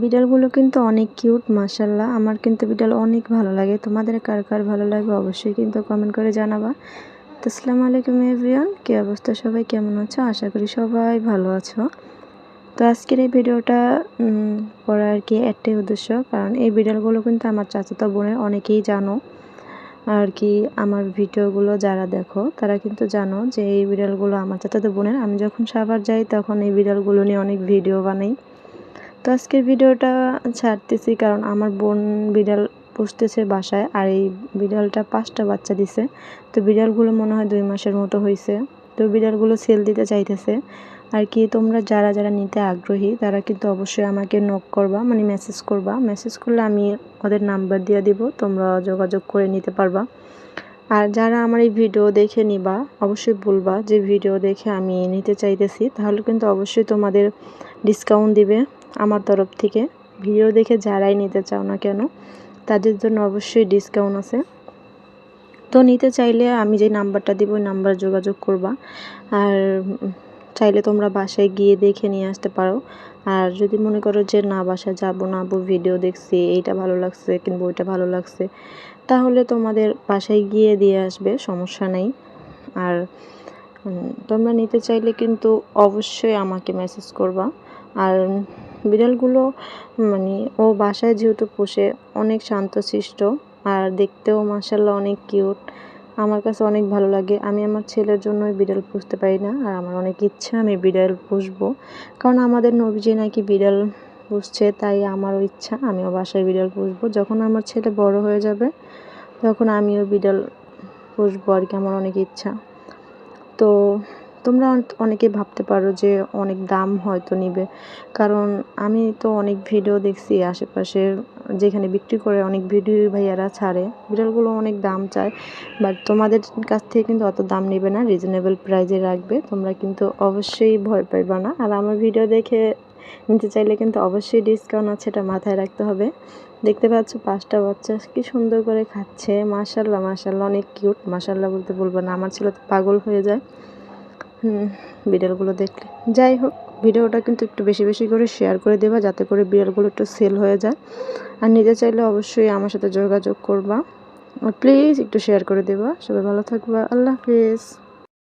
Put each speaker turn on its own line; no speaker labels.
বিড়ালগুলো কিন্তু অনেক কিউট মাসাল্লাহ আমার কিন্তু বিড়াল অনেক ভালো লাগে। তোমাদের কার কার ভালো লাগে অবশ্যই কিন্তু কমেন্ট করে জানাবা। তো আসসালামু আলাইকুম এভরিওয়ান কী অবস্থা? সবাই কেমন আছো? আশা করি সবাই ভালো আছো। তো আজকের এই ভিডিওটা করার আর কি একটাই উদ্দেশ্য? কারণ এই বিড়ালগুলো কিন্তু আমার চাচাতো বোনের অনেকেই জানো। আর কি আমার ভিডিওগুলো যারা দেখো, তারা কিন্তু জানো যে এই বিড়ালগুলো আমার চাচাতো বোনের। আমি যখন সাবার যাই, তখন এই বিড়ালগুলো নিয়ে অনেক ভিডিও বানাই। তো আজকের ভিডিওটা ছাড়তেছি কারণ আমার বোন বিড়াল পুষতেছে বাসায় আর এই বিড়ালটা পাঁচটা বাচ্চা দিছে। তো বিড়ালগুলো মনে হয় দুই মাসের মতো হয়েছে তো বিড়ালগুলো সেল দিতে চাইতেছে। আর কি তোমরা যারা যারা নিতে আগ্রহী, তারা কিন্তু অবশ্যই আমাকে নক করবা মানে মেসেজ করবা। মেসেজ করলে আমি ওদের নাম্বার দিয়ে দিব, তোমরা যোগাযোগ করে নিতে পারবা। আর যারা আমার এই ভিডিও দেখে নিবা, অবশ্যই বলবা যে ভিডিও দেখে আমি নিতে চাইতেছি। তাহলে কিন্তু অবশ্যই তোমাদের ডিসকাউন্ট দিবে। আমার তরফ থেকে। ভিডিও দেখে যারাই নিতে চাও না কেন, তাদের জন্য অবশ্যই ডিসকাউন্ট আছে। তো নিতে চাইলে আমি যে নাম্বারটা দিব, ওই নাম্বার যোগাযোগ করবা। আর চাইলে তোমরা বাসায় গিয়ে দেখে নিয়ে আসতে পারো। আর যদি মনে করো যে, না, বাসায় যাব না আবু ভিডিও দেখছি, এইটা ভালো লাগছে, কিংবা ওইটা ভালো লাগছে, তাহলে তোমাদের বাসায় গিয়ে দিয়ে আসবে, সমস্যা নেই। আর তোমরা নিতে চাইলে কিন্তু অবশ্যই আমাকে মেসেজ করবা। আর বিড়ালগুলো মানে ও বাসায় যেহেতু পোষে, অনেক শান্তশিষ্ট আর দেখতেও মাসাল্লাহ অনেক কিউট। আমার কাছে অনেক ভালো লাগে। আমি আমার ছেলের জন্যই বিড়াল পুষতে পারি না আর আমার অনেক ইচ্ছা আমি বিড়াল পুষবো। কারণ আমাদের নবীজি নাকি বিড়াল পুষছে, তাই আমারও ইচ্ছা আমিও বাসায় বিড়াল পুষবো। যখন আমার ছেলে বড় হয়ে যাবে, তখন আমিও বিড়াল পুষবো আর কি, আমার অনেক ইচ্ছা। তো তোমরা অনেকে ভাবতে পারো যে অনেক দাম হয়তো নিবে। কারণ আমি তো অনেক ভিডিও দেখছি আশেপাশে, যেখানে বিক্রি করে অনেক ভিডিও ভাইয়ারা ছাড়ে। বিড়ালগুলো অনেক দাম চায় বাট তোমাদের কাছ থেকে কিন্তু অত দাম নেবে না রিজনেবল প্রাইজে রাখবে। তোমরা কিন্তু অবশ্যই ভয় পাইবা না। আর আমার ভিডিও দেখে নিতে চাইলে কিন্তু অবশ্যই ডিসকাউন্ট আছে, এটা মাথায় রাখতে হবে। দেখতে পাচ্ছ পাঁচটা বাচ্চা কি সুন্দর করে খাচ্ছে। মাশাল্লাহ মাশাল্লাহ অনেক কিউট মাশাল্লাহ বলতে বলব না, আমার ছেলে তো পাগল হয়ে যায়। বিড়ালগুলো দেখলে। যাই হোক, ভিডিওটা কিন্তু একটু বেশি বেশি করে শেয়ার করে দেবা, যাতে করে বিড়ালগুলো একটু সেল হয়ে যায়। আর নিজে চাইলে অবশ্যই আমার সাথে যোগাযোগ করবা। প্লিজ একটু শেয়ার করে দেবা। সবাই ভালো থাকবা। আল্লাহ হাফিজ।